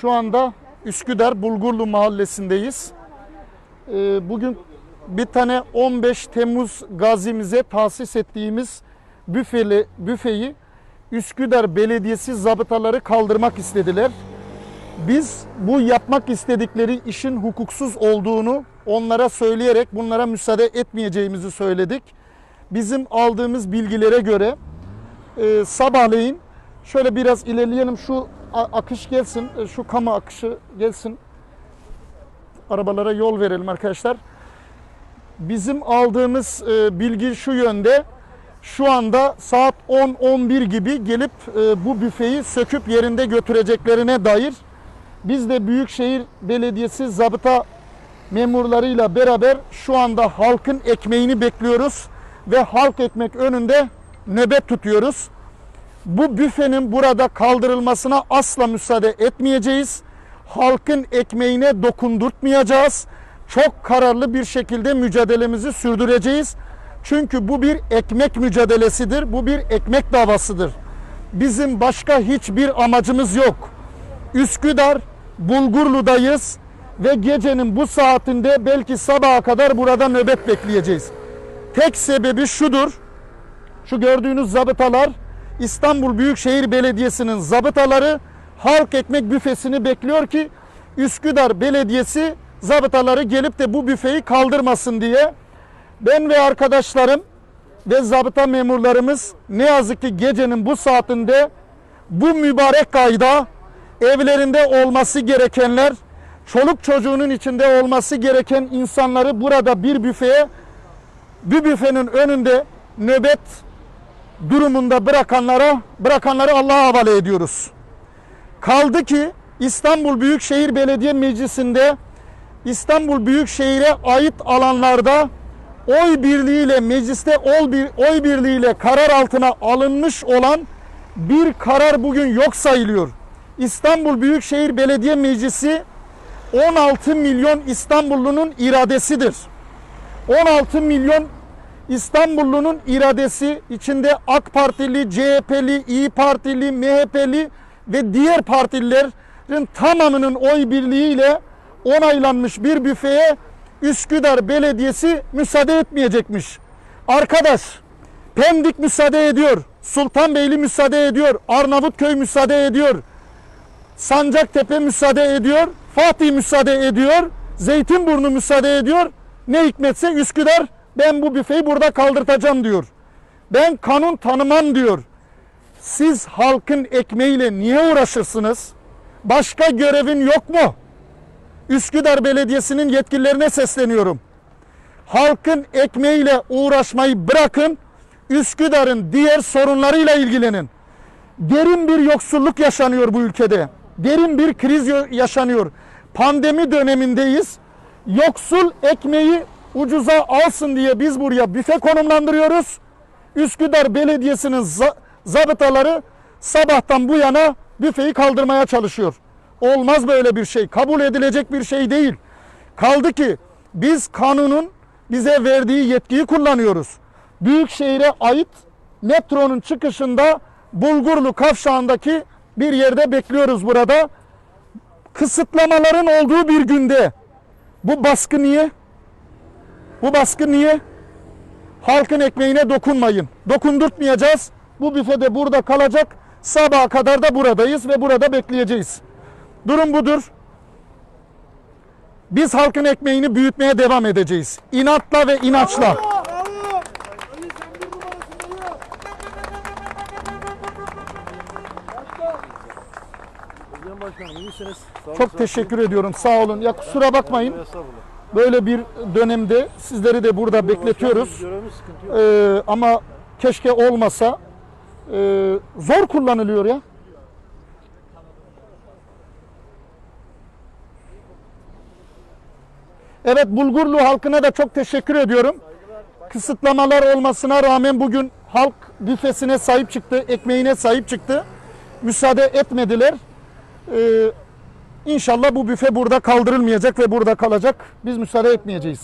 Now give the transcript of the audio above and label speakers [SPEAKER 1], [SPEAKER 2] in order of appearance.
[SPEAKER 1] Şu anda Üsküdar Bulgurlu mahallesindeyiz. Ee, Bugün bir tane 15 Temmuz gazimize tahsis ettiğimiz büfeli, büfeyi Üsküdar Belediyesi zabıtaları kaldırmak istediler. Biz bu yapmak istedikleri işin hukuksuz olduğunu onlara söyleyerek bunlara müsaade etmeyeceğimizi söyledik. Bizim aldığımız bilgilere göre e, sabahleyin şöyle biraz ilerleyelim şu akış gelsin e, şu kamu akışı gelsin arabalara yol verelim arkadaşlar. Bizim aldığımız e, bilgi şu yönde şu anda saat 10-11 gibi gelip e, bu büfeyi söküp yerinde götüreceklerine dair biz de Büyükşehir Belediyesi zabıta memurlarıyla beraber şu anda halkın ekmeğini bekliyoruz ve halk ekmek önünde nöbet tutuyoruz. Bu büfenin burada kaldırılmasına asla müsaade etmeyeceğiz. Halkın ekmeğine dokundurtmayacağız. Çok kararlı bir şekilde mücadelemizi sürdüreceğiz. Çünkü bu bir ekmek mücadelesidir. Bu bir ekmek davasıdır. Bizim başka hiçbir amacımız yok. Üsküdar, Bulgurlu'dayız ve gecenin bu saatinde belki sabaha kadar burada nöbet bekleyeceğiz. Tek sebebi şudur. Şu gördüğünüz zabıtalar İstanbul Büyükşehir Belediyesi'nin zabıtaları halk ekmek büfesini bekliyor ki Üsküdar Belediyesi zabıtaları gelip de bu büfeyi kaldırmasın diye. Ben ve arkadaşlarım ve zabıta memurlarımız ne yazık ki gecenin bu saatinde bu mübarek ayda evlerinde olması gerekenler, çoluk çocuğunun içinde olması gereken insanları burada bir büfeye, bir büfenin önünde nöbet durumunda bırakanlara, bırakanları Allah'a havale ediyoruz. Kaldı ki İstanbul Büyükşehir Belediye Meclisi'nde İstanbul Büyükşehir'e ait alanlarda oy birliğiyle mecliste oy, bir, oy birliğiyle karar altına alınmış olan bir karar bugün yok sayılıyor. İstanbul Büyükşehir Belediye Meclisi 16 milyon İstanbullunun iradesidir. 16 milyon İstanbullunun iradesi içinde AK Partili, CHP'li, İyi Partili, MHP'li ve diğer partilerin tamamının oy birliğiyle onaylanmış bir büfeye Üsküdar Belediyesi müsaade etmeyecekmiş. Arkadaş Pendik müsaade ediyor, Sultanbeyli müsaade ediyor, Arnavutköy müsaade ediyor, Sancaktepe müsaade ediyor, Fatih müsaade ediyor, Zeytinburnu müsaade ediyor. Ne hikmetse Üsküdar ben bu büfeyi burada kaldırtacağım diyor. Ben kanun tanımam diyor. Siz halkın ekmeğiyle niye uğraşırsınız? Başka görevin yok mu? Üsküdar Belediyesi'nin yetkililerine sesleniyorum. Halkın ekmeğiyle uğraşmayı bırakın. Üsküdar'ın diğer sorunlarıyla ilgilenin. Derin bir yoksulluk yaşanıyor bu ülkede. Derin bir kriz yo- yaşanıyor. Pandemi dönemindeyiz. Yoksul ekmeği ucuza alsın diye biz buraya büfe konumlandırıyoruz. Üsküdar Belediyesi'nin za- zabıtaları sabahtan bu yana büfeyi kaldırmaya çalışıyor. Olmaz böyle bir şey. Kabul edilecek bir şey değil. Kaldı ki biz kanunun bize verdiği yetkiyi kullanıyoruz. Büyükşehir'e ait metronun çıkışında Bulgurlu kavşağındaki bir yerde bekliyoruz burada. Kısıtlamaların olduğu bir günde bu baskı niye? Bu baskı niye? Halkın ekmeğine dokunmayın. Dokundurtmayacağız. Bu büfede burada kalacak. Sabaha kadar da buradayız ve burada bekleyeceğiz. Durum budur. Biz halkın ekmeğini büyütmeye devam edeceğiz. İnatla ve inançla. Çok teşekkür ediyorum. Sağ olun. Ya kusura bakmayın. Böyle bir dönemde sizleri de burada bekletiyoruz. Ee, ama keşke olmasa. Ee, zor kullanılıyor ya. Evet Bulgurlu halkına da çok teşekkür ediyorum. Kısıtlamalar olmasına rağmen bugün halk büfesine sahip çıktı, ekmeğine sahip çıktı. Müsaade etmediler. Ee, İnşallah bu büfe burada kaldırılmayacak ve burada kalacak. Biz müsaade etmeyeceğiz.